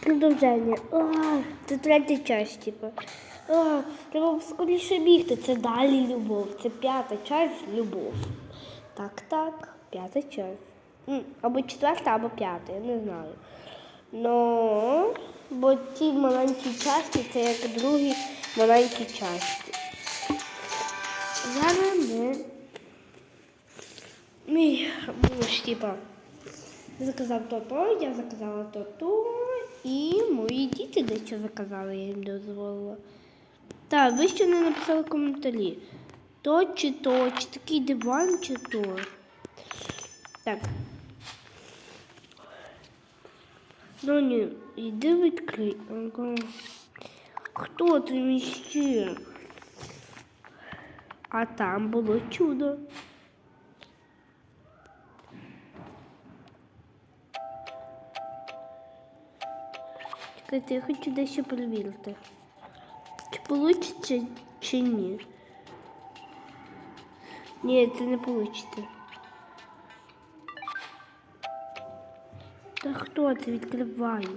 продовження. А, це третя часть, типу. Треба скоріше бігти. Це далі любов. Це п'ята часть любов. Так, так, п'ята часть. Або четверта, або п'ята, я не знаю. Ну, бо ті маленькі часті це як другі маленькі часті. Зараз ми. Мій муж, типа, заказав то-то, я заказала то-то, і мої діти дещо заказали, я їм дозволила. Так, ви ще не написали коментарі. То чи то, чи такий диван, чи то. Так. Доню, йди відкрий. Хто там ще? А там було чудо. Чекайте, я хочу дещо перевірити. Чи вийде, чи ні? Ні, це не вийде. Та хто це відкриває?